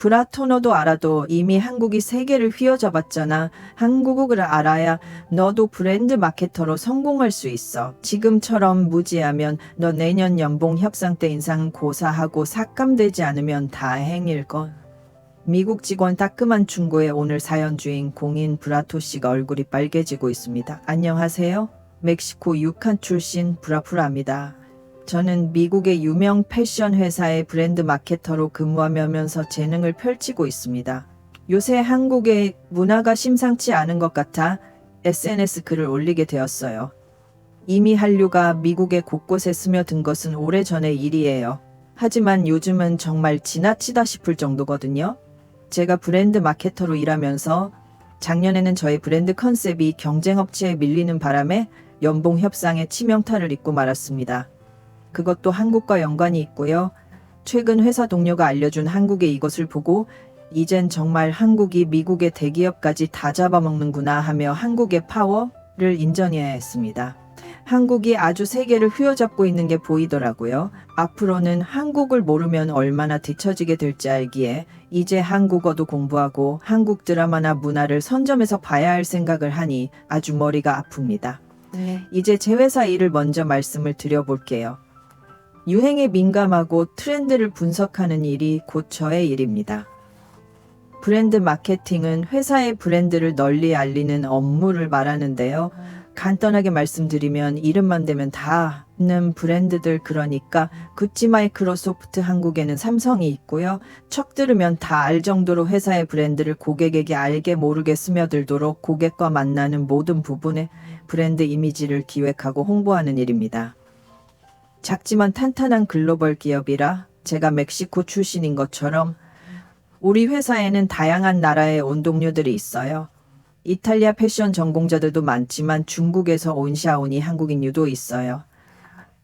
브라토너도 알아도 이미 한국이 세계를 휘어잡았잖아. 한국어를 알아야 너도 브랜드 마케터로 성공할 수 있어. 지금처럼 무지하면 너 내년 연봉 협상 때 인상 고사하고 삭감되지 않으면 다행일걸. 미국 직원 따끔한 충고에 오늘 사연 주인 공인 브라토 씨가 얼굴이 빨개지고 있습니다. 안녕하세요. 멕시코 유칸 출신 브라프라입니다. 저는 미국의 유명 패션 회사의 브랜드 마케터로 근무하면서 재능을 펼치고 있습니다. 요새 한국의 문화가 심상치 않은 것 같아 SNS 글을 올리게 되었어요. 이미 한류가 미국의 곳곳에 스며든 것은 오래전의 일이에요. 하지만 요즘은 정말 지나치다 싶을 정도거든요. 제가 브랜드 마케터로 일하면서 작년에는 저의 브랜드 컨셉이 경쟁업체에 밀리는 바람에 연봉 협상에 치명타를 입고 말았습니다. 그것도 한국과 연관이 있고요. 최근 회사 동료가 알려준 한국의 이것을 보고 이젠 정말 한국이 미국의 대기업까지 다 잡아먹는구나 하며 한국의 파워를 인정해야 했습니다. 한국이 아주 세계를 휘어잡고 있는 게 보이더라고요. 앞으로는 한국을 모르면 얼마나 뒤처지게 될지 알기에 이제 한국어도 공부하고 한국 드라마나 문화를 선점해서 봐야 할 생각을 하니 아주 머리가 아픕니다. 이제 제 회사 일을 먼저 말씀을 드려볼게요. 유행에 민감하고 트렌드를 분석하는 일이 곧 저의 일입니다. 브랜드 마케팅은 회사의 브랜드를 널리 알리는 업무를 말하는데요. 간단하게 말씀드리면 이름만 대면 다 아는 브랜드들 그러니까 구찌 마이크로소프트 한국에는 삼성이 있고요. 척 들으면 다 알 정도로 회사의 브랜드를 고객에게 알게 모르게 스며들도록 고객과 만나는 모든 부분에 브랜드 이미지를 기획하고 홍보하는 일입니다. 작지만 탄탄한 글로벌 기업이라 제가 멕시코 출신인 것처럼 우리 회사에는 다양한 나라의 온 동료들이 있어요. 이탈리아 패션 전공자들도 많지만 중국에서 온 샤오니 한국인 유도 있어요.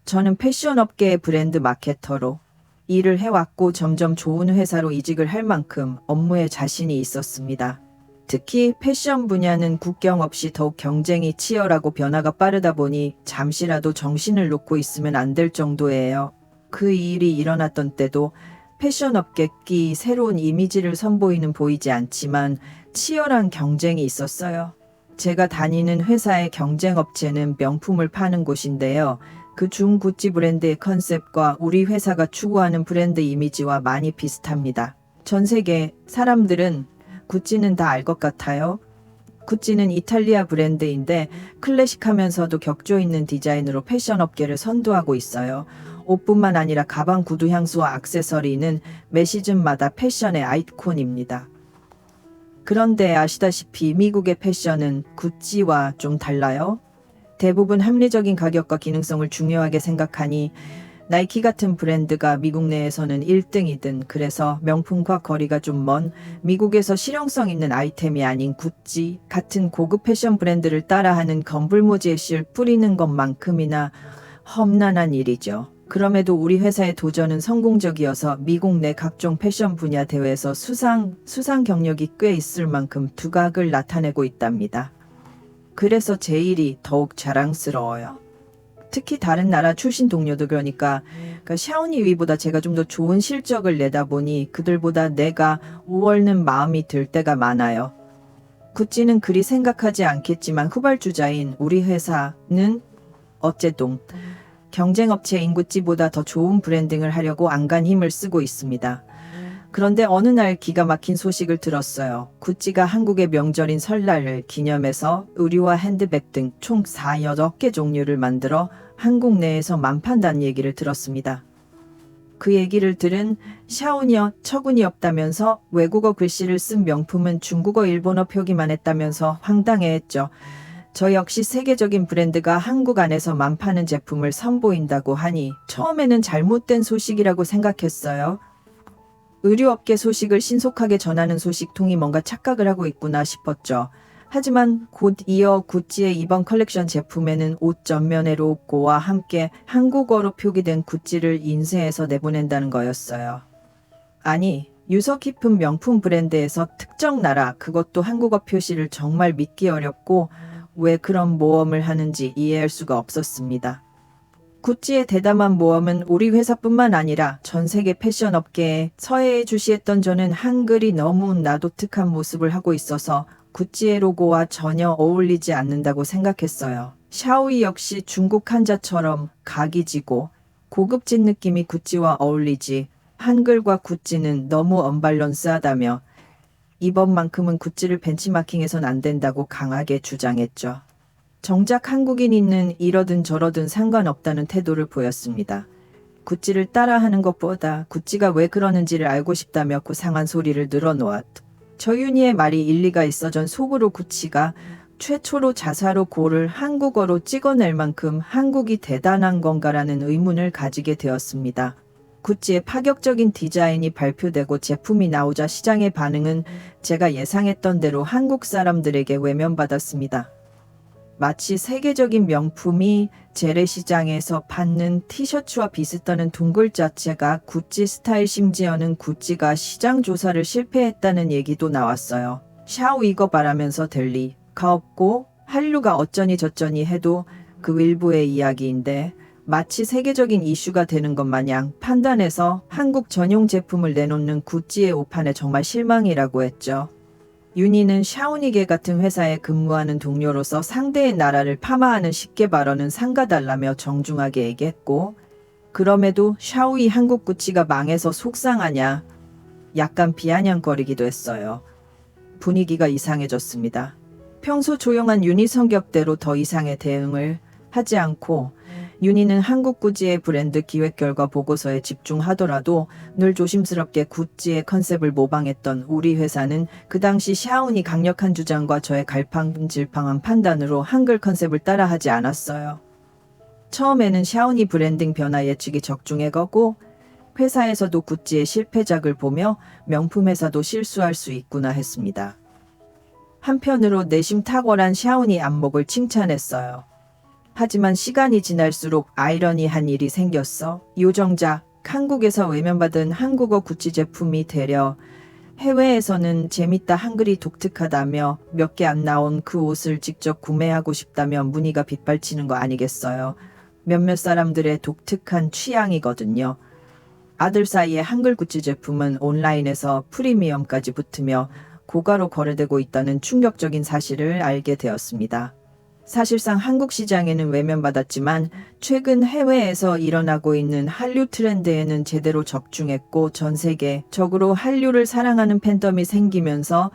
저는 패션 업계의 브랜드 마케터로 일을 해왔고 점점 좋은 회사로 이직을 할 만큼 업무에 자신이 있었습니다. 특히 패션 분야는 국경 없이 더욱 경쟁이 치열하고 변화가 빠르다 보니 잠시라도 정신을 놓고 있으면 안 될 정도예요. 그 일이 일어났던 때도 패션 업계 끼 새로운 이미지를 선보이는 보이지 않지만 치열한 경쟁이 있었어요. 제가 다니는 회사의 경쟁 업체는 명품을 파는 곳인데요. 그 중 구찌 브랜드의 컨셉과 우리 회사가 추구하는 브랜드 이미지와 많이 비슷합니다. 전 세계 사람들은 구찌는 다 알 것 같아요. 구찌는 이탈리아 브랜드인데 클래식하면서도 격조 있는 디자인으로 패션 업계를 선도하고 있어요. 옷뿐만 아니라 가방, 구두, 향수와 액세서리는 매 시즌마다 패션의 아이콘입니다. 그런데 아시다시피 미국의 패션은 구찌와 좀 달라요. 대부분 합리적인 가격과 기능성을 중요하게 생각하니 나이키 같은 브랜드가 미국 내에서는 1등이든 그래서 명품과 거리가 좀 먼 미국에서 실용성 있는 아이템이 아닌 구찌 같은 고급 패션 브랜드를 따라하는 검불모지에 실 뿌리는 것만큼이나 험난한 일이죠. 그럼에도 우리 회사의 도전은 성공적이어서 미국 내 각종 패션 분야 대회에서 수상, 수상 경력이 꽤 있을 만큼 두각을 나타내고 있답니다. 그래서 제 일이 더욱 자랑스러워요. 특히 다른 나라 출신 동료도 그러니까, 그러니까 샤오니 위보다 제가 좀 더 좋은 실적을 내다 보니 그들보다 내가 우월는 마음이 들 때가 많아요. 구찌는 그리 생각하지 않겠지만 후발주자인 우리 회사는 어쨌든 경쟁업체인 구찌보다 더 좋은 브랜딩을 하려고 안간 힘을 쓰고 있습니다. 그런데 어느 날 기가 막힌 소식을 들었어요. 구찌가 한국의 명절인 설날을 기념해서 의류와 핸드백 등 총 4, 8개 종류를 만들어 한국 내에서 만판다는 얘기를 들었습니다. 그 얘기를 들은 샤오니어 처군이 없다면서 외국어 글씨를 쓴 명품은 중국어 일본어 표기만 했다면서 황당해했죠. 저 역시 세계적인 브랜드가 한국 안에서 만파는 제품을 선보인다고 하니 처음에는 잘못된 소식이라고 생각했어요. 의류업계 소식을 신속하게 전하는 소식통이 뭔가 착각을 하고 있구나 싶었죠. 하지만 곧 이어 구찌의 이번 컬렉션 제품에는 옷 전면의 로고와 함께 한국어로 표기된 구찌를 인쇄해서 내보낸다는 거였어요. 아니, 유서 깊은 명품 브랜드에서 특정 나라, 그것도 한국어 표시를 정말 믿기 어렵고 왜 그런 모험을 하는지 이해할 수가 없었습니다. 구찌의 대담한 모험은 우리 회사뿐만 아니라 전 세계 패션 업계에 서해에 주시했던 저는 한글이 너무 나도특한 모습을 하고 있어서 구찌의 로고와 전혀 어울리지 않는다고 생각했어요. 샤오이 역시 중국 한자처럼 각이 지고 고급진 느낌이 구찌와 어울리지 한글과 구찌는 너무 언밸런스하다며 이번만큼은 구찌를 벤치마킹해선 안 된다고 강하게 주장했죠. 정작 한국인이는 이러든 저러든 상관없다는 태도를 보였습니다. 구찌를 따라하는 것보다 구찌가 왜 그러는지를 알고 싶다며 고상한 소리를 늘어놓았다. 저윤희의 말이 일리가 있어 전 속으로 구찌가 최초로 자사로 고를 한국어로 찍어낼 만큼 한국이 대단한 건가라는 의문을 가지게 되었습니다. 구찌의 파격적인 디자인이 발표되고 제품이 나오자 시장의 반응은 제가 예상했던 대로 한국 사람들에게 외면받았습니다. 마치 세계적인 명품이 재래시장에서 받는 티셔츠와 비슷하는 둥글 자체가 구찌 스타일 심지어는 구찌가 시장 조사를 실패했다는 얘기도 나왔어요. 샤오 이거 바라면서 될 리가 없고 한류가 어쩌니 저쩌니 해도 그 일부의 이야기인데 마치 세계적인 이슈가 되는 것 마냥 판단해서 한국 전용 제품을 내놓는 구찌의 오판에 정말 실망이라고 했죠. 윤희는 샤오니게 같은 회사에 근무하는 동료로서 상대의 나라를 파마하는 쉽게 발언은 상가달라며 정중하게 얘기했고 그럼에도 샤오이 한국 구찌가 망해서 속상하냐 약간 비아냥거리기도 했어요. 분위기가 이상해졌습니다. 평소 조용한 윤희 성격대로 더 이상의 대응을 하지 않고 윤희는 한국 구찌의 브랜드 기획 결과 보고서에 집중하더라도 늘 조심스럽게 구찌의 컨셉을 모방했던 우리 회사는 그 당시 샤오니 강력한 주장과 저의 갈팡질팡한 판단으로 한글 컨셉을 따라하지 않았어요. 처음에는 샤오니 브랜딩 변화 예측이 적중해 거고 회사에서도 구찌의 실패작을 보며 명품 회사도 실수할 수 있구나 했습니다. 한편으로 내심 탁월한 샤오니 안목을 칭찬했어요. 하지만 시간이 지날수록 아이러니한 일이 생겼어. 요정작 한국에서 외면받은 한국어 구찌 제품이 되려 해외에서는 재밌다 한글이 독특하다며 몇 개 안 나온 그 옷을 직접 구매하고 싶다며 문의가 빗발치는 거 아니겠어요. 몇몇 사람들의 독특한 취향이거든요. 아들 사이에 한글 구찌 제품은 온라인에서 프리미엄까지 붙으며 고가로 거래되고 있다는 충격적인 사실을 알게 되었습니다. 사실상 한국 시장에는 외면받았지만 최근 해외에서 일어나고 있는 한류 트렌드에는 제대로 적중했고 전 세계적으로 한류를 사랑하는 팬덤이 생기면서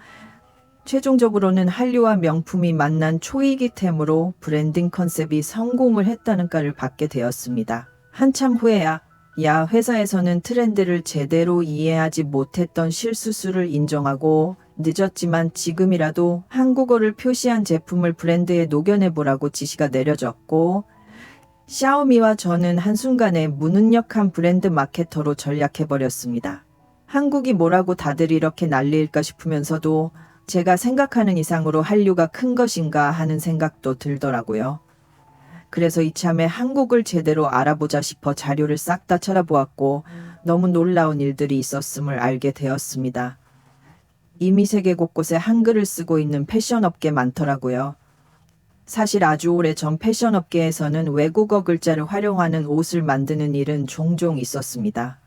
최종적으로는 한류와 명품이 만난 초이기템으로 브랜딩 컨셉이 성공을 했다는 가를 받게 되었습니다. 한참 후에야 야 회사에서는 트렌드를 제대로 이해하지 못했던 실수수를 인정하고 늦었지만 지금이라도 한국어를 표시한 제품을 브랜드에 녹여내보라고 지시가 내려졌고 샤오미와 저는 한순간에 무능력한 브랜드 마케터로 전략해버렸습니다. 한국이 뭐라고 다들 이렇게 난리일까 싶으면서도 제가 생각하는 이상으로 한류가 큰 것인가 하는 생각도 들더라고요. 그래서 이참에 한국을 제대로 알아보자 싶어 자료를 싹 다 찾아보았고 너무 놀라운 일들이 있었음을 알게 되었습니다. 이미 세계 곳곳에 한글을 쓰고 있는 패션 업계 많더라고요. 사실 아주 오래 전 패션 업계에서는 외국어 글자를 활용하는 옷을 만드는 일은 종종 있었습니다.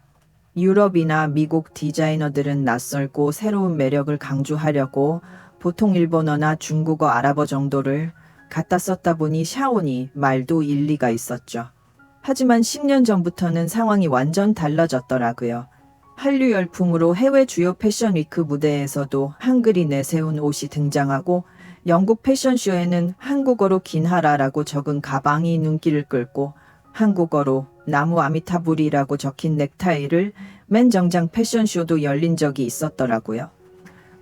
유럽이나 미국 디자이너들은 낯설고 새로운 매력을 강조하려고 보통 일본어나 중국어 아랍어 정도를 갖다 썼다 보니 샤오니 말도 일리가 있었죠. 하지만 10년 전부터는 상황이 완전 달라졌더라고요. 한류 열풍으로 해외 주요 패션 위크 무대에서도 한글이 내세운 옷이 등장하고 영국 패션쇼에는 한국어로 긴하라라고 적은 가방이 눈길을 끌고 한국어로 나무 아미타불이라고 적힌 넥타이를 맨 정장 패션쇼도 열린 적이 있었더라고요.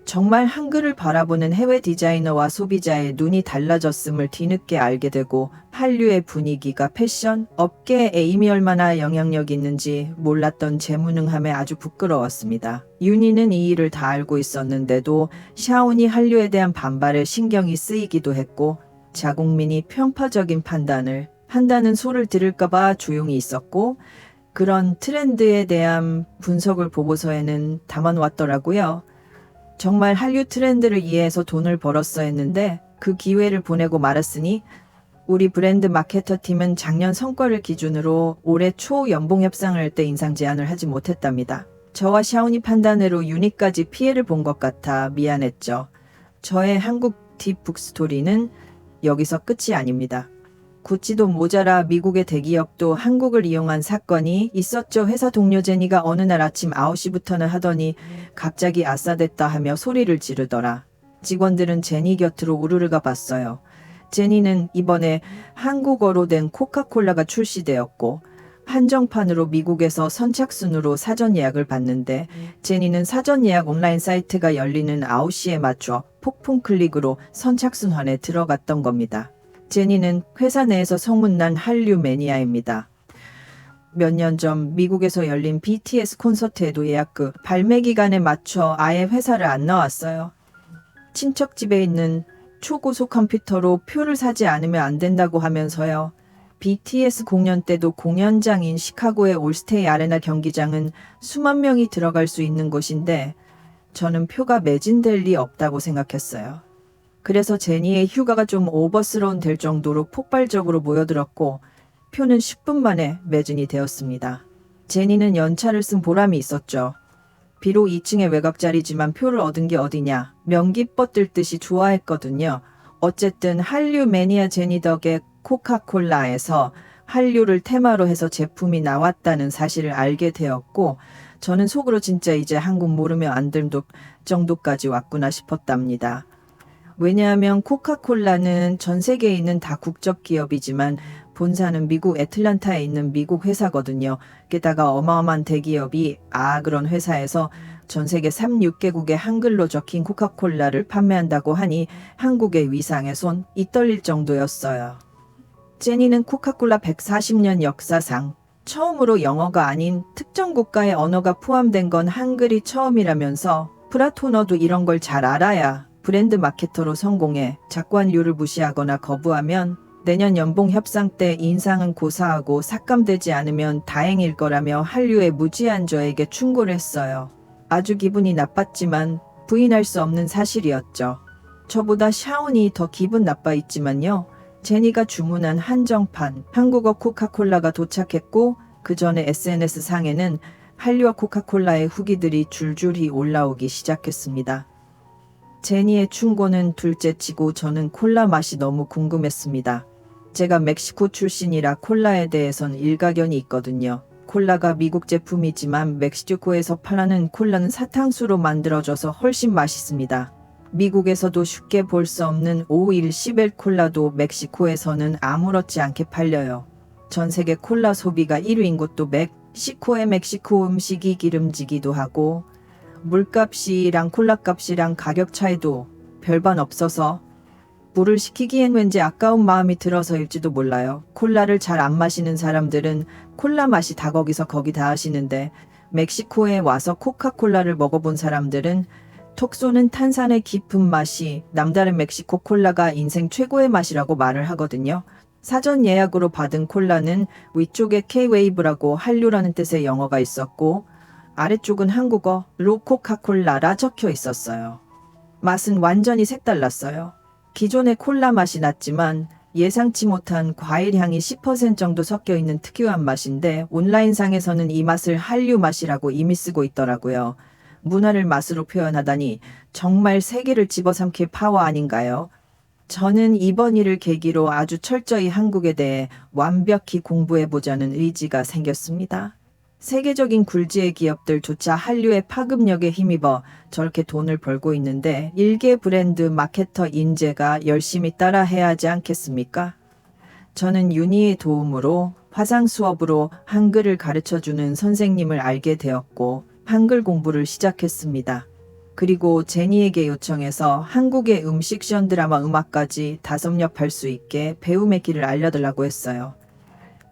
정말 한글을 바라보는 해외 디자이너와 소비자의 눈이 달라졌음을 뒤늦게 알게 되고 한류의 분위기가 패션 업계에 이미 얼마나 영향력이 있는지 몰랐던 제 무능함에 아주 부끄러웠습니다. 윤희는 이 일을 다 알고 있었는데도 샤오니 한류에 대한 반발에 신경이 쓰이기도 했고 자국민이 편파적인 판단을 한다는 소를 들을까봐 조용히 있었고 그런 트렌드에 대한 분석을 보고서에는 담아놓았더라고요. 정말 한류 트렌드를 이해해서 돈을 벌었어 했는데 그 기회를 보내고 말았으니 우리 브랜드 마케터 팀은 작년 성과를 기준으로 올해 초 연봉 협상을 할때 인상 제안을 하지 못했답니다. 저와 샤오니 판단으로 유니까지 피해를 본 것 같아 미안했죠. 저의 한국 팁 북스토리는 여기서 끝이 아닙니다. 구찌도 모자라 미국의 대기업도 한국을 이용한 사건이 있었죠. 회사 동료 제니가 어느 날 아침 9시부터는 하더니 갑자기 아싸됐다 하며 소리를 지르더라. 직원들은 제니 곁으로 우르르 가 봤어요. 제니는 이번에 한국어로 된 코카콜라가 출시되었고 한정판으로 미국에서 선착순으로 사전 예약을 받는데 제니는 사전 예약 온라인 사이트가 열리는 9시에 맞춰 폭풍 클릭으로 선착순환에 들어갔던 겁니다. 제니는 회사 내에서 소문난 한류 매니아입니다. 몇 년 전 미국에서 열린 BTS 콘서트에도 예약 그 발매 기간에 맞춰 아예 회사를 안 나왔어요. 친척 집에 있는 초고속 컴퓨터로 표를 사지 않으면 안 된다고 하면서요. BTS 공연 때도 공연장인 시카고의 올스테이 아레나 경기장은 수만 명이 들어갈 수 있는 곳인데 저는 표가 매진될 리 없다고 생각했어요. 그래서 제니의 휴가가 좀 오버스러운 될 정도로 폭발적으로 모여들었고 표는 10분 만에 매진이 되었습니다. 제니는 연차를 쓴 보람이 있었죠. 비록 2층의 외곽자리지만 표를 얻은 게 어디냐. 명기 뻗들 듯이 좋아했거든요. 어쨌든 한류 매니아 제니 덕에 코카콜라에서 한류를 테마로 해서 제품이 나왔다는 사실을 알게 되었고 저는 속으로 진짜 이제 한국 모르면 안 될 정도까지 왔구나 싶었답니다. 왜냐하면 코카콜라는 전 세계에 있는 다 국적 기업이지만 본사는 미국 애틀란타에 있는 미국 회사거든요. 게다가 어마어마한 대기업이 아 그런 회사에서 전 세계 36개국에 한글로 적힌 코카콜라를 판매한다고 하니 한국의 위상에 손 이 떨릴 정도였어요. 제니는 코카콜라 140년 역사상 처음으로 영어가 아닌 특정 국가의 언어가 포함된 건 한글이 처음이라면서 프라토너도 이런 걸 잘 알아야 브랜드 마케터로 성공해 작관료를 무시하거나 거부하면 내년 연봉 협상 때 인상은 고사하고 삭감되지 않으면 다행일 거라며 한류의 무지한 저에게 충고를 했어요. 아주 기분이 나빴지만 부인할 수 없는 사실이었죠. 저보다 샤온이 더 기분 나빠 있지만요. 제니가 주문한 한정판 한국어 코카콜라가 도착했고 그 전에 SNS 상에는 한류와 코카콜라의 후기들이 줄줄이 올라오기 시작했습니다. 제니의 충고는 둘째치고 저는 콜라 맛이 너무 궁금했습니다. 제가 멕시코 출신이라 콜라에 대해선 일가견이 있거든요. 콜라가 미국 제품이지만 멕시코에서 팔하는 콜라는 사탕수로 만들어져서 훨씬 맛있습니다. 미국에서도 쉽게 볼 수 없는 511 콜라도 멕시코에서는 아무렇지 않게 팔려요. 전 세계 콜라 소비가 1위인 곳도 멕시코의 멕시코 음식이 기름지기도 하고 물값이랑 콜라값이랑 가격 차이도 별반 없어서 물을 시키기엔 왠지 아까운 마음이 들어서일지도 몰라요. 콜라를 잘 안 마시는 사람들은 콜라 맛이 다 거기서 거기 다 하시는데 멕시코에 와서 코카콜라를 먹어본 사람들은 톡 쏘는 탄산의 깊은 맛이 남다른 멕시코 콜라가 인생 최고의 맛이라고 말을 하거든요. 사전 예약으로 받은 콜라는 위쪽에 K-웨이브라고 한류라는 뜻의 영어가 있었고 아래쪽은 한국어 로코카콜라라 적혀 있었어요. 맛은 완전히 색달랐어요. 기존의 콜라 맛이 났지만 예상치 못한 과일 향이 10% 정도 섞여 있는 특유한 맛인데 온라인상에서는 이 맛을 한류 맛이라고 이미 쓰고 있더라고요. 문화를 맛으로 표현하다니 정말 세계를 집어삼킬 파워 아닌가요? 저는 이번 일을 계기로 아주 철저히 한국에 대해 완벽히 공부해보자는 의지가 생겼습니다. 세계적인 굴지의 기업들조차 한류의 파급력에 힘입어 저렇게 돈을 벌고 있는데 일개 브랜드 마케터 인재가 열심히 따라해야 하지 않겠습니까? 저는 윤희의 도움으로 화상 수업으로 한글을 가르쳐 주는 선생님을 알게 되었고 한글 공부를 시작했습니다. 그리고 제니에게 요청해서 한국의 음식 시연 드라마 음악까지 다 섭렵할 수 있게 배움의 길을 알려달라고 했어요.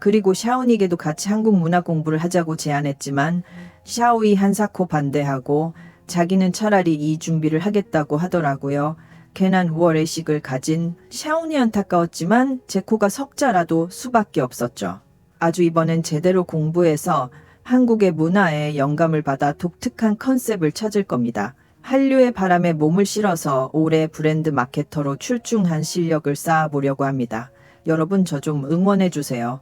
그리고 샤오니에게도 같이 한국 문화 공부를 하자고 제안했지만 샤오이 한사코 반대하고 자기는 차라리 이 준비를 하겠다고 하더라고요. 괜한 우월의식을 가진 샤오니 안타까웠지만 제 코가 석자라도 수밖에 없었죠. 아주 이번엔 제대로 공부해서 한국의 문화에 영감을 받아 독특한 컨셉을 찾을 겁니다. 한류의 바람에 몸을 실어서 올해 브랜드 마케터로 출중한 실력을 쌓아보려고 합니다. 여러분 저 좀 응원해 주세요.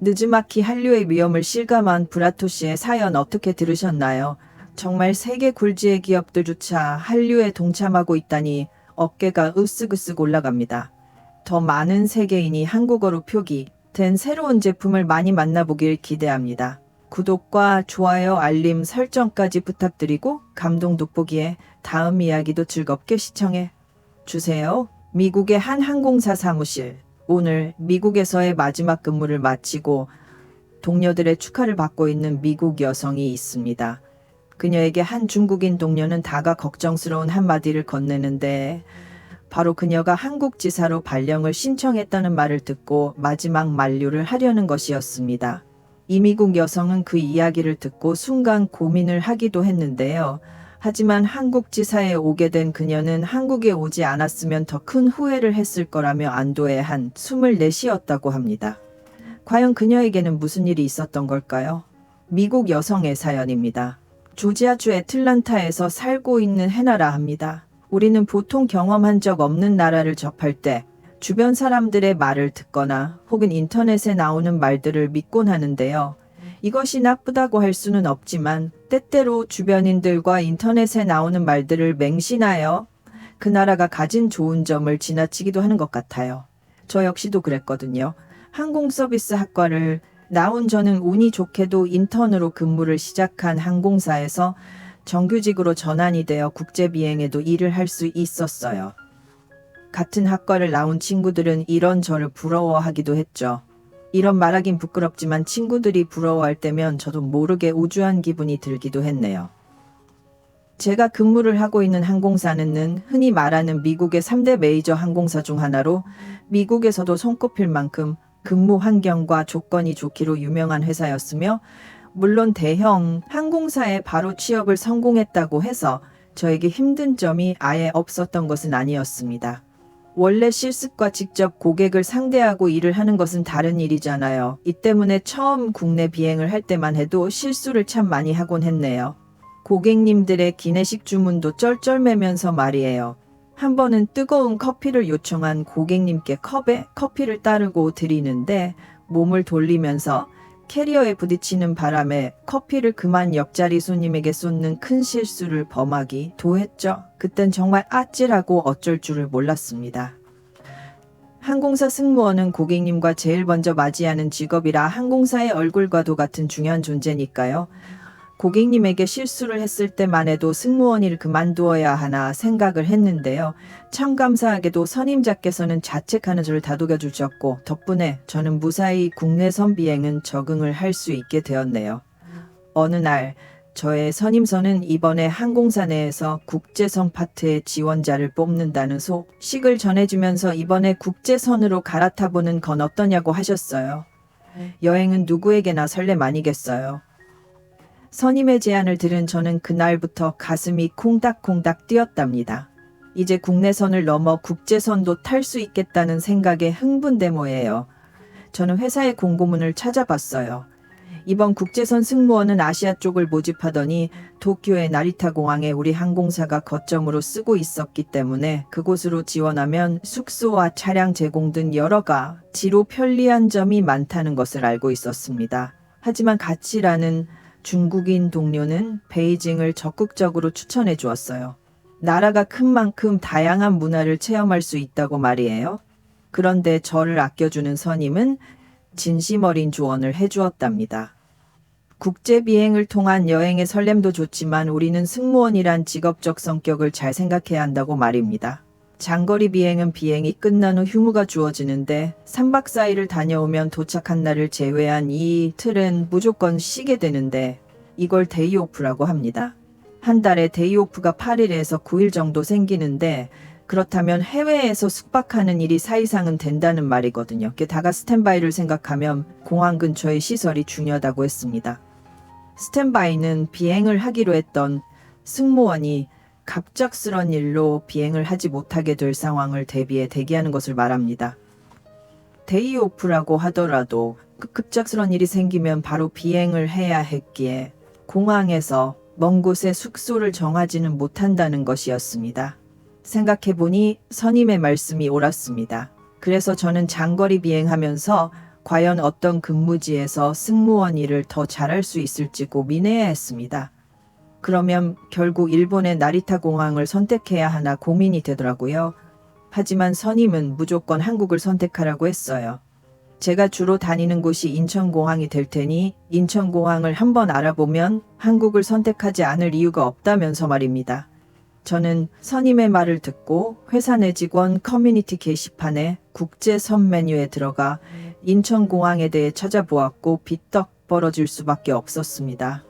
느즈마키 한류의 위험을 실감한 브라토 씨의 사연 어떻게 들으셨나요? 정말 세계 굴지의 기업들조차 한류에 동참하고 있다니 어깨가 으쓱으쓱 올라갑니다. 더 많은 세계인이 한국어로 표기된 새로운 제품을 많이 만나보길 기대합니다. 구독과 좋아요, 알림 설정까지 부탁드리고 감동 돋보기에 다음 이야기도 즐겁게 시청해 주세요. 미국의 한 항공사 사무실. 오늘 미국에서의 마지막 근무를 마치고 동료들의 축하를 받고 있는 미국 여성이 있습니다. 그녀에게 한 중국인 동료는 다가 걱정스러운 한마디를 건네는데 바로 그녀가 한국 지사로 발령을 신청했다는 말을 듣고 마지막 만류를 하려는 것이었습니다. 이 미국 여성은 그 이야기를 듣고 순간 고민을 하기도 했는데요. 하지만 한국 지사에 오게 된 그녀는 한국에 오지 않았으면 더 큰 후회를 했을 거라며 안도의 한 24시였다고 합니다. 과연 그녀에게는 무슨 일이 있었던 걸까요? 미국 여성의 사연입니다. 조지아주 애틀란타에서 살고 있는 해나라 합니다. 우리는 보통 경험한 적 없는 나라를 접할 때 주변 사람들의 말을 듣거나 혹은 인터넷에 나오는 말들을 믿곤 하는데요. 이것이 나쁘다고 할 수는 없지만 때때로 주변인들과 인터넷에 나오는 말들을 맹신하여 그 나라가 가진 좋은 점을 지나치기도 하는 것 같아요. 저 역시도 그랬거든요. 항공서비스 학과를 나온 저는 운이 좋게도 인턴으로 근무를 시작한 항공사에서 정규직으로 전환이 되어 국제 비행에도 일을 할 수 있었어요. 같은 학과를 나온 친구들은 이런 저를 부러워하기도 했죠. 이런 말하긴 부끄럽지만 친구들이 부러워할 때면 저도 모르게 우주한 기분이 들기도 했네요. 제가 근무를 하고 있는 항공사는 흔히 말하는 미국의 3대 메이저 항공사 중 하나로 미국에서도 손꼽힐 만큼 근무 환경과 조건이 좋기로 유명한 회사였으며 물론 대형 항공사에 바로 취업을 성공했다고 해서 저에게 힘든 점이 아예 없었던 것은 아니었습니다. 원래 실습과 직접 고객을 상대하고 일을 하는 것은 다른 일이잖아요. 이 때문에 처음 국내 비행을 할 때만 해도 실수를 참 많이 하곤 했네요. 고객님들의 기내식 주문도 쩔쩔매면서 말이에요. 한 번은 뜨거운 커피를 요청한 고객님께 컵에 커피를 따르고 드리는데 몸을 돌리면서 캐리어에 부딪히는 바람에 커피를 그만 옆자리 손님에게 쏟는 큰 실수를 범하기 도했죠. 그땐 정말 아찔하고 어쩔 줄을 몰랐습니다. 항공사 승무원은 고객님과 제일 먼저 맞이하는 직업이라 항공사의 얼굴과도 같은 중요한 존재니까요. 고객님에게 실수를 했을 때만 해도 승무원 일 그만두어야 하나 생각을 했는데요. 참 감사하게도 선임자께서는 자책하는 저를 다독여 주셨고 덕분에 저는 무사히 국내선 비행은 적응을 할 수 있게 되었네요. 어느 날 저의 선임선은 이번에 항공사 내에서 국제선 파트의 지원자를 뽑는다는 소식을 전해주면서 이번에 국제선으로 갈아타보는 건 어떠냐고 하셨어요. 여행은 누구에게나 설렘 아니겠어요. 선임의 제안을 들은 저는 그날부터 가슴이 콩닥콩닥 뛰었답니다. 이제 국내선을 넘어 국제선도 탈 수 있겠다는 생각에 흥분되모예요. 저는 회사의 공고문을 찾아봤어요. 이번 국제선 승무원은 아시아 쪽을 모집하더니 도쿄의 나리타 공항에 우리 항공사가 거점으로 쓰고 있었기 때문에 그곳으로 지원하면 숙소와 차량 제공 등 여러 가지로 편리한 점이 많다는 것을 알고 있었습니다. 하지만 가치라는 중국인 동료는 베이징을 적극적으로 추천해 주었어요. 나라가 큰 만큼 다양한 문화를 체험할 수 있다고 말이에요. 그런데 저를 아껴주는 선임은 진심 어린 조언을 해주었답니다. 국제 비행을 통한 여행의 설렘도 좋지만 우리는 승무원이란 직업적 성격을 잘 생각해야 한다고 말입니다. 장거리 비행은 비행이 끝난 후 휴무가 주어지는데 3박 4일을 다녀오면 도착한 날을 제외한 이 틀은 무조건 쉬게 되는데 이걸 데이오프라고 합니다. 한 달에 데이오프가 8일에서 9일 정도 생기는데 그렇다면 해외에서 숙박하는 일이 사이상은 된다는 말이거든요. 게다가 스탠바이를 생각하면 공항 근처의 시설이 중요하다고 했습니다. 스탠바이는 비행을 하기로 했던 승무원이 갑작스런 일로 비행을 하지 못하게 될 상황을 대비해 대기하는 것을 말합니다. 데이오프라고 하더라도 그 급작스런 일이 생기면 바로 비행을 해야 했기에 공항에서 먼 곳에 숙소를 정하지는 못한다는 것이었습니다. 생각해보니 선임의 말씀이 옳았습니다. 그래서 저는 장거리 비행하면서 과연 어떤 근무지에서 승무원 일을 더 잘할 수 있을지 고민해야 했습니다. 그러면 결국 일본의 나리타 공항을 선택해야 하나 고민이 되더라고요. 하지만 선임은 무조건 한국을 선택하라고 했어요. 제가 주로 다니는 곳이 인천공항이 될 테니 인천공항을 한번 알아보면 한국을 선택하지 않을 이유가 없다면서 말입니다. 저는 선임의 말을 듣고 회사 내 직원 커뮤니티 게시판에 국제선 메뉴에 들어가 인천공항에 대해 찾아보았고 비떡 벌어질 수밖에 없었습니다.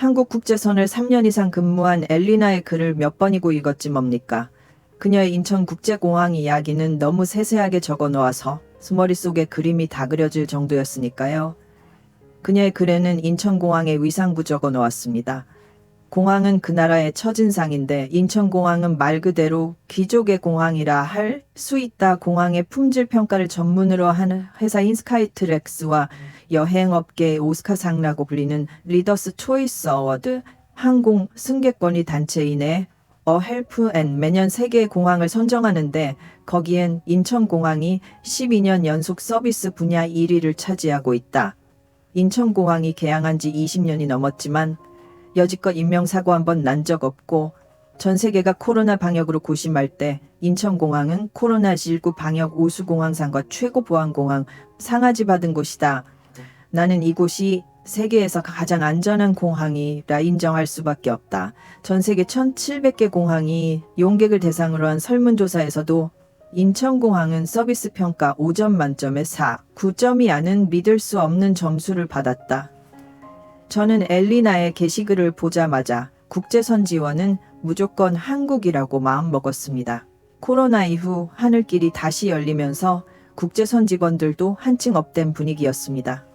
한국 국제선을 3년 이상 근무한 엘리나의 글을 몇 번이고 읽었지 뭡니까? 그녀의 인천국제공항 이야기는 너무 세세하게 적어 놓아서 머릿속에 그림이 다 그려질 정도였으니까요. 그녀의 글에는 인천공항의 위상부 적어 놓았습니다. 공항은 그 나라의 첫인상인데 인천공항은 말 그대로 귀족의 공항이라 할 수 있다. 공항의 품질 평가를 전문으로 하는 회사인 스카이트렉스와 여행업계의 오스카상라고 불리는 리더스 초이스 어워드 항공 승객권이 단체인의 어 헬프 앤 매년 세계의 공항을 선정하는데 거기엔 인천공항이 12년 연속 서비스 분야 1위를 차지하고 있다. 인천공항이 개항한 지 20년이 넘었지만 여지껏 인명사고 한 번 난 적 없고 전 세계가 코로나 방역으로 고심할 때 인천공항은 코로나19 방역 우수공항상과 최고 보안공항 상하지 받은 곳이다. 나는 이곳이 세계에서 가장 안전한 공항이라 인정할 수밖에 없다. 전 세계 1700개 공항이 용객을 대상으로 한 설문조사에서도 인천공항은 서비스 평가 5점 만점에 4, 9점이 아는 믿을 수 없는 점수를 받았다. 저는 엘리나의 게시글을 보자마자 국제선 지원은 무조건 한국이라고 마음먹었습니다. 코로나 이후 하늘길이 다시 열리면서 국제선 직원들도 한층 업된 분위기였습니다.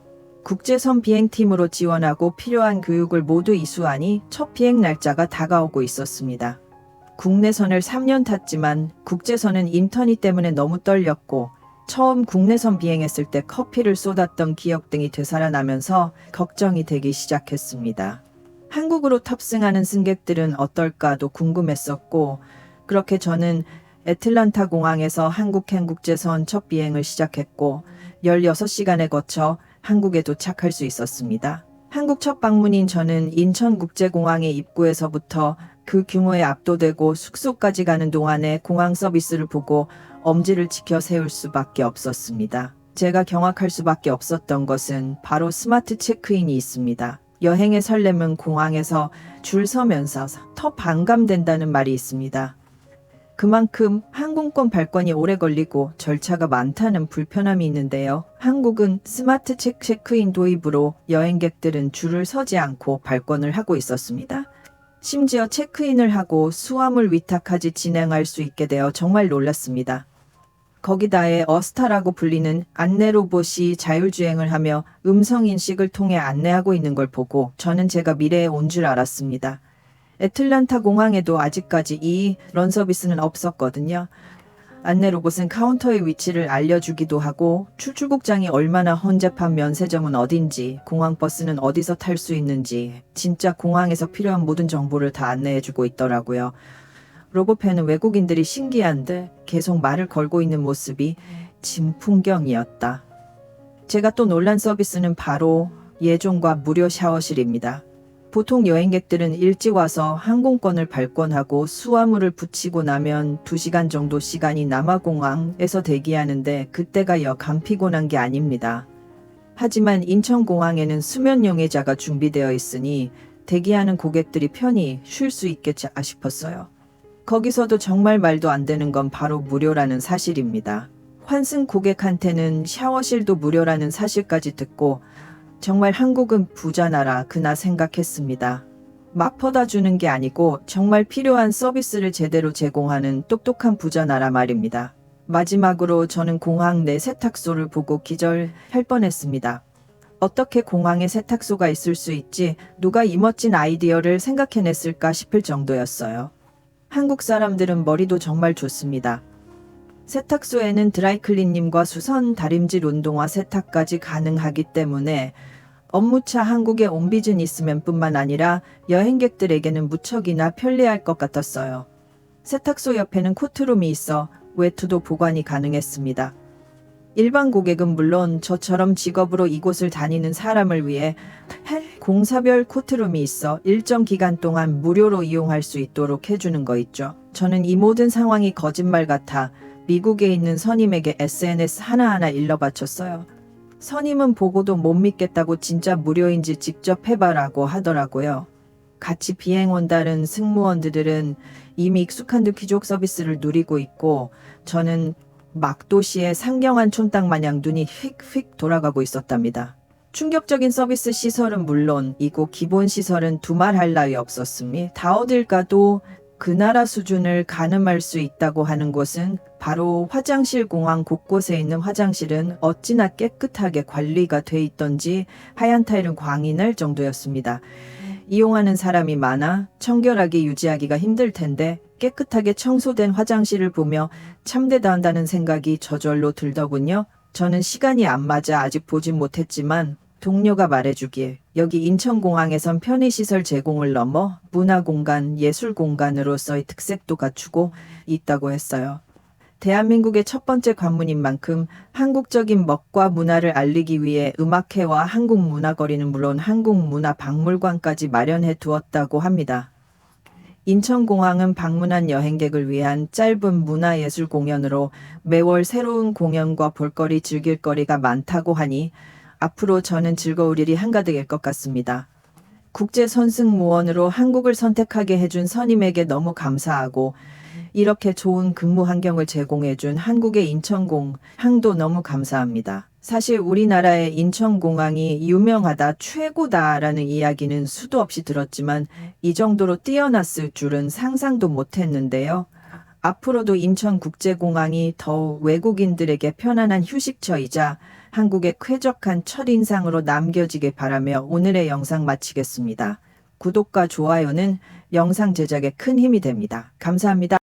국제선 비행팀으로 지원하고 필요한 교육을 모두 이수하니 첫 비행 날짜가 다가오고 있었습니다. 국내선을 3년 탔지만 국제선은 인터넷 때문에 너무 떨렸고 처음 국내선 비행했을 때 커피를 쏟았던 기억 등이 되살아나면서 걱정이 되기 시작했습니다. 한국으로 탑승하는 승객들은 어떨까도 궁금했었고 그렇게 저는 애틀란타 공항에서 한국행 국제선 첫 비행을 시작했고 16시간에 거쳐 한국에 도착할 수 있었습니다. 한국 첫 방문인 저는 인천국제공항의 입구에서부터 그 규모에 압도되고 숙소까지 가는 동안에 공항 서비스를 보고 엄지를 지켜 세울 수밖에 없었습니다. 제가 경악할 수밖에 없었던 것은 바로 스마트 체크인이 있습니다. 여행의 설렘은 공항에서 줄 서면서 더 반감된다는 말이 있습니다. 그만큼 항공권 발권이 오래 걸리고 절차가 많다는 불편함이 있는데요. 한국은 스마트 체- 체크인 도입으로 여행객들은 줄을 서지 않고 발권을 하고 있었습니다. 심지어 체크인을 하고 수화물 위탁까지 진행할 수 있게 되어 정말 놀랐습니다. 거기다에 어스타라고 불리는 안내 로봇이 자율주행을 하며 음성 인식을 통해 안내하고 있는 걸 보고 저는 제가 미래에 온 줄 알았습니다. 애틀란타 공항에도 아직까지 이 런 서비스는 없었거든요. 안내 로봇은 카운터의 위치를 알려주기도 하고 출출국장이 얼마나 혼잡한 면세점은 어딘지 공항 버스는 어디서 탈 수 있는지 진짜 공항에서 필요한 모든 정보를 다 안내해주고 있더라고요. 로봇팬은 외국인들이 신기한데 계속 말을 걸고 있는 모습이 진풍경이었다. 제가 또 놀란 서비스는 바로 예종과 무료 샤워실입니다. 보통 여행객들은 일찍 와서 항공권을 발권하고 수화물을 붙이고 나면 2시간 정도 시간이 남아공항에서 대기하는데 그때가 여간 피곤한 게 아닙니다. 하지만 인천공항에는 수면 용해자가 준비되어 있으니 대기하는 고객들이 편히 쉴 수 있겠지 싶었어요. 거기서도 정말 말도 안 되는 건 바로 무료라는 사실입니다. 환승 고객한테는 샤워실도 무료라는 사실까지 듣고 정말 한국은 부자 나라 그나 생각했습니다. 막 퍼다 주는 게 아니고 정말 필요한 서비스를 제대로 제공하는 똑똑한 부자 나라 말입니다. 마지막으로 저는 공항 내 세탁소를 보고 기절할 뻔했습니다. 어떻게 공항에 세탁소가 있을 수 있지? 누가 이 멋진 아이디어를 생각해냈을까 싶을 정도였어요. 한국 사람들은 머리도 정말 좋습니다. 세탁소에는 드라이클린님과 수선 다림질 운동화 세탁까지 가능하기 때문에 업무차 한국에 온 비즈니스맨 뿐만 아니라 여행객들에게는 무척이나 편리할 것 같았어요. 세탁소 옆에는 코트룸이 있어 외투도 보관이 가능했습니다. 일반 고객은 물론 저처럼 직업으로 이곳을 다니는 사람을 위해 공사별 코트룸이 있어 일정 기간 동안 무료로 이용할 수 있도록 해주는 거 있죠. 저는 이 모든 상황이 거짓말 같아 미국에 있는 선임에게 SNS 하나하나 일러 바쳤어요. 선임은 보고도 못 믿겠다고 진짜 무료인지 직접 해봐라고 하더라고요. 같이 비행 온 다른 승무원들은 이미 익숙한 듯 귀족 서비스를 누리고 있고 저는 막도시의 상경한 촌땅 마냥 눈이 휙휙 돌아가고 있었답니다. 충격적인 서비스 시설은 물론 이곳 기본 시설은 두말할 나위 없었으니 다 어딜 가도 그 나라 수준을 가늠할 수 있다고 하는 곳은 바로 화장실 공항 곳곳에 있는 화장실은 어찌나 깨끗하게 관리가 돼 있던지 하얀 타일은 광이 날 정도였습니다. 이용하는 사람이 많아 청결하게 유지하기가 힘들 텐데 깨끗하게 청소된 화장실을 보며 참되다 한다는 생각이 저절로 들더군요. 저는 시간이 안 맞아 아직 보진 못했지만 동료가 말해주길 여기 인천공항에선 편의시설 제공을 넘어 문화공간, 예술공간으로서의 특색도 갖추고 있다고 했어요. 대한민국의 첫 번째 관문인 만큼 한국적인 먹과 문화를 알리기 위해 음악회와 한국 문화거리는 물론 한국 문화 박물관까지 마련해 두었다고 합니다. 인천공항은 방문한 여행객을 위한 짧은 문화예술 공연으로 매월 새로운 공연과 볼거리 즐길거리가 많다고 하니 앞으로 저는 즐거울 일이 한가득일 것 같습니다. 국제 선승무원으로 한국을 선택하게 해준 선임에게 너무 감사하고 이렇게 좋은 근무 환경을 제공해준 한국의 인천공 항도 너무 감사합니다. 사실 우리나라의 인천공항이 유명하다, 최고다라는 이야기는 수도 없이 들었지만 이 정도로 뛰어났을 줄은 상상도 못했는데요. 앞으로도 인천국제공항이 더욱 외국인들에게 편안한 휴식처이자 한국의 쾌적한 첫 인상으로 남겨지길 바라며 오늘의 영상 마치겠습니다. 구독과 좋아요는 영상 제작에 큰 힘이 됩니다. 감사합니다.